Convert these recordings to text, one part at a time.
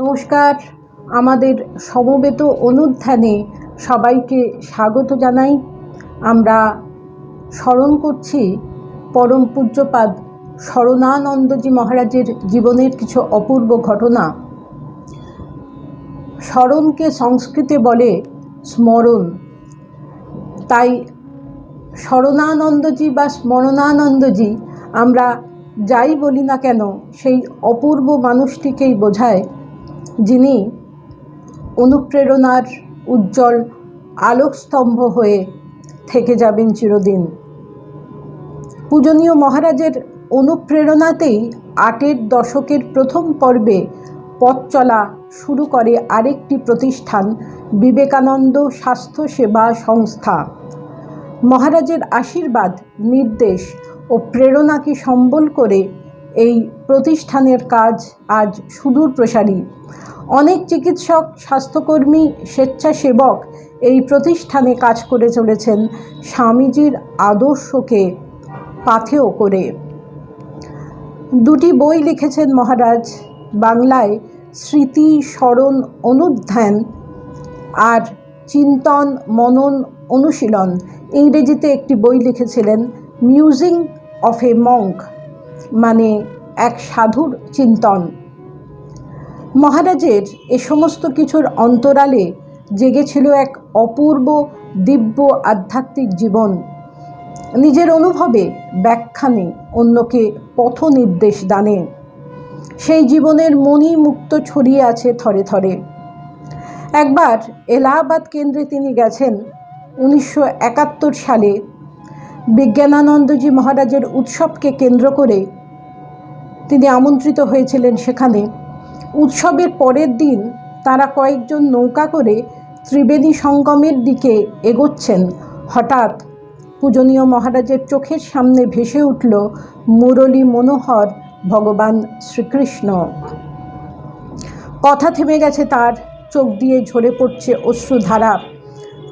নমস্কার। আমাদের সমবেত অনুধ্যানে সবাইকে স্বাগত জানাই। আমরা স্মরণ করছি পরম পূজ্যপাদ শরণানন্দজি মহারাজের জীবনের কিছু অপূর্ব ঘটনা। স্মরণকে সংস্কৃতে বলে স্মরণ। তাই শরণানন্দজি বা স্মরণানন্দজি আমরা যাই বলি না কেন, সেই অপূর্ব মানুষটিকেই বোঝায় যিনি অনুপ্রেরণার উজ্জ্বল আলোকস্তম্ভ হয়ে থেকে যাবেন চিরদিন। পূজনীয় মহারাজের অনুপ্রেরণাতেই আটের দশকের প্রথম পর্বে পথ চলা শুরু করে আরেকটি প্রতিষ্ঠান, বিবেকানন্দ স্বাস্থ্য সেবা সংস্থা। মহারাজের আশীর্বাদ, নির্দেশ ও প্রেরণাকে সম্বল করে এই প্রতিষ্ঠানের কাজ আজ সুদূর প্রসারী। অনেক চিকিৎসক, স্বাস্থ্যকর্মী, স্বেচ্ছাসেবক এই প্রতিষ্ঠানে কাজ করে চলেছেন স্বামীজির আদর্শকে পাথেয় করে। দুটি বই লিখেছেন মহারাজ, বাংলায় স্মৃতি, স্মরণ, অনুধ্যান আর চিন্তন, মনন, অনুশীলন। ইংরেজিতে একটি বই লিখেছিলেন মিউজিং অফ এ মঙ্ক মানে এক সাধুর চিন্তন। মহারাজের এ সমস্ত কিছুর অন্তরালে জেগেছিল এক অপূর্ব দিব্য আধ্যাত্মিক জীবন। নিজের অনুভবে ব্যাখ্যানে অন্যকে পথ নির্দেশ দানে। সেই জীবনের মনি মুক্ত ছড়িয়ে আছে থরে থরে। একবার এলাহাবাদ কেন্দ্রে তিনি গেছেন উনিশশো একাত্তর সালে। বিজ্ঞানানন্দজি মহারাজের উৎসবকে কেন্দ্র করে তিনি আমন্ত্রিত হয়েছিলেন সেখানে। উৎসবের পরের দিন তারা কয়েকজন নৌকা করে ত্রিবেণী সঙ্গমের দিকে এগোচ্ছেন। হঠাৎ পূজনীয় মহারাজের চোখের সামনে ভেসে উঠল মুরলী মনোহর, ভগবান শ্রীকৃষ্ণ। কথা থেমে গেছে তার, চোখ দিয়ে ঝরে পড়ছে অশ্রুধারা।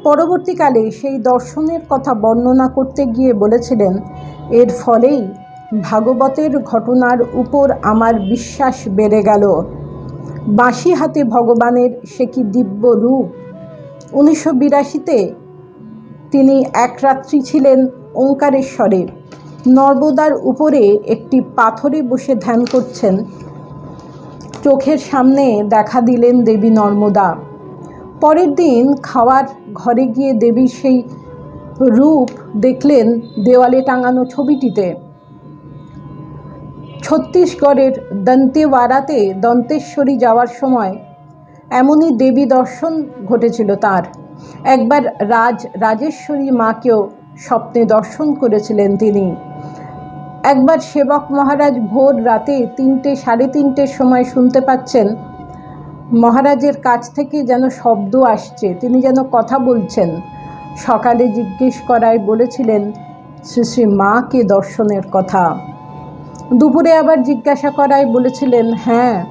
পরবর্তীকালে সেই দর্শনের কথা বর্ণনা করতে গিয়ে বলেছিলেন, এর ফলেই ভাগবতের ঘটনার উপর আমার বিশ্বাস বেড়ে গেল। বাঁশি হাতে ভগবানের সে কি দিব্য রূপ? উনিশশো বিরাশিতে তিনি এক রাত্রি ছিলেন ওঙ্কারেশ্বরে নর্মদার উপরে একটি পাথরে বসে ধ্যান করছেন। চোখের সামনে দেখা দিলেন দেবী নর্মদা। পরের দিন খাওয়ার ঘরে গিয়ে দেবীর সেই রূপ দেখলেন দেওয়ালে টাঙানো ছবিটিতে। ছত্তিশগড়ের দন্তেওয়ারাতে দন্তেশ্বরী যাওয়ার সময় এমনই দেবী দর্শন ঘটেছিল তার। একবার রাজ, রাজেশ্বরী মাকেও স্বপ্নে দর্শন করেছিলেন তিনি। একবার সেবক মহারাজ ভোর রাতে তিনটে, সাড়ে তিনটের সময় শুনতে পাচ্ছেন, মহারাজের কাছ থেকে যেন শব্দ আসছে, তিনি যেন কথা বলছেন। সকালে জিজ্ঞেস করায় বলেছিলেন, শ্রী শ্রী, মাকে দর্শনের কথা। দুপুরে আবার জিজ্ঞাসা করায় বলেছিলেন হ্যাঁ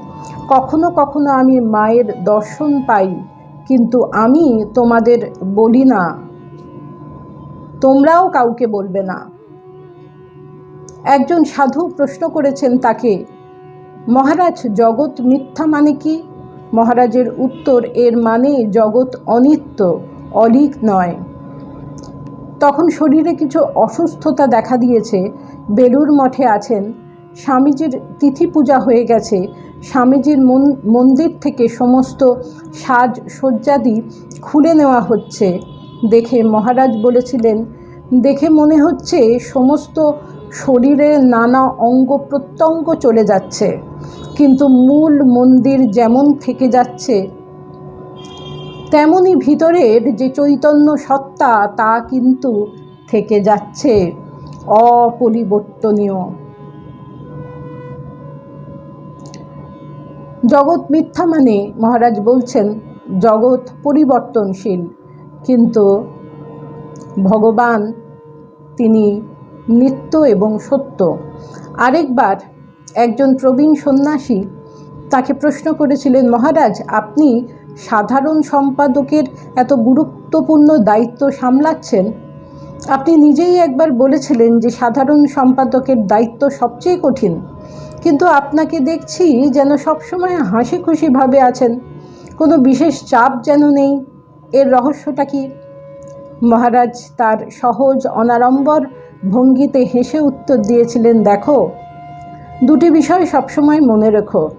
কখনো কখনো আমি মায়ের দর্শন পাই, কিন্তু আমি তোমাদের বলি না। তোমরাও কাউকে বলবে না। একজন সাধু প্রশ্ন করেছেন তাকে, মহারাজ, জগৎ মিথ্যা মানে কি? মহারাজের উত্তর, এর মানে জগৎ অনিত্য, অলিক নয়। তখন শরীরে কিছু অসুস্থতা দেখা দিয়েছে। বেলুর মঠে আছেন স্বামীজির তিথি পূজা হয়ে গেছে। স্বামীজির মন্দির থেকে সমস্ত সাজ সজ্জাদি খুলে নেওয়া হচ্ছে। দেখে মহারাজ বলেছিলেন, দেখে মনে হচ্ছে সমস্ত শরীরের নানা অঙ্গ প্রত্যঙ্গ চলে যাচ্ছে। কিন্তু মূল মন্দির যেমন থেকে যাচ্ছে তেমনই ভিতরের যে চৈতন্য সত্তা তা কিন্তু থেকে যাচ্ছে। অপরিবর্তনীয়। জগৎ মিথ্যা মানে মহারাজ বলছেন, জগৎ পরিবর্তনশীল। কিন্তু ভগবান, তিনি নিত্য এবং সত্য। আরেকবার একজন প্রবীণ সন্ন্যাসী তাকে প্রশ্ন করেছিলেন, মহারাজ, আপনি সাধারণ সম্পাদকের এত গুরুত্বপূর্ণ দায়িত্ব সামলাচ্ছেন? আপনি নিজেই একবার বলেছিলেন যে, সাধারণ সম্পাদকের দায়িত্ব সবচেয়ে কঠিন। কিন্তু আপনাকে দেখছি যেন সবসময় হাসি খুশিভাবে আছেন। কোনো বিশেষ চাপ যেন নেই। এর রহস্যটা কি? মহারাজ তার সহজ, অনাড়ম্বর ভঙ্গিতে হেসে উত্তর দিয়েছিলেন, দেখো, দুটি বিষয় সবসময় মনে রেখো।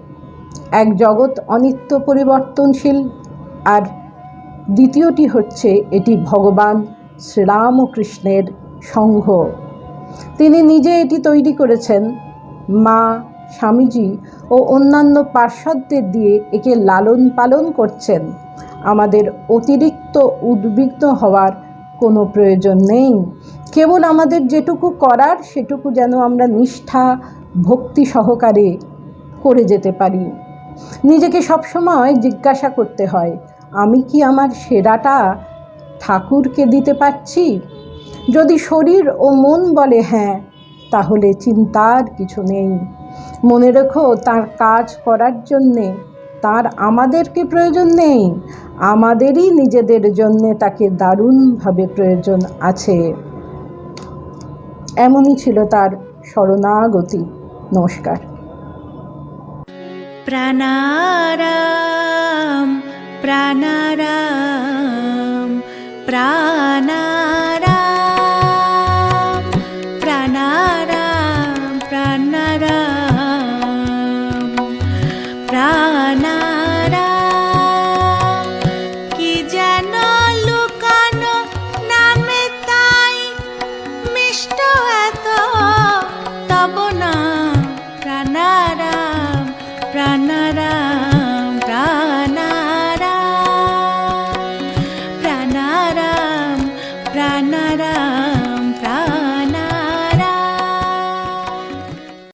এক জগৎ অনিত্য পরিবর্তনশীল, আর দ্বিতীয়টি হচ্ছে এটি ভগবান শ্রীরামকৃষ্ণের সংঘ তিনি নিজে এটি তৈরি করেছেন। মা, স্বামীজি ও অন্যান্য পার্শ্বদের দিয়ে একে লালন পালন করছেন। আমাদের অতিরিক্ত উদ্বিগ্ন হওয়ার কোনো প্রয়োজন নেই। কেবল আমাদের যেটুকু করার, সেটুকু যেন আমরা নিষ্ঠা, ভক্তি সহকারে করে যেতে পারি। নিজেকে সবসময় জিজ্ঞাসা করতে হয়, আমি কি আমার সেরাটা ঠাকুরকে দিতে পারছি? যদি শরীর ও মন বলে হ্যাঁ তাহলে চিন্তার কিছু নেই। মনে রেখো, তার কাজ করার জন্যে তার আমাদেরকে প্রয়োজন নেই। আমাদেরই নিজেদের জন্যে তাকে দারুণভাবে প্রয়োজন আছে। এমনই ছিল তার শরণাগতি। নমস্কার। প্রাণারাম প্রাণারাম প্রাণা তব না প্রাণারাম প্রাণারাম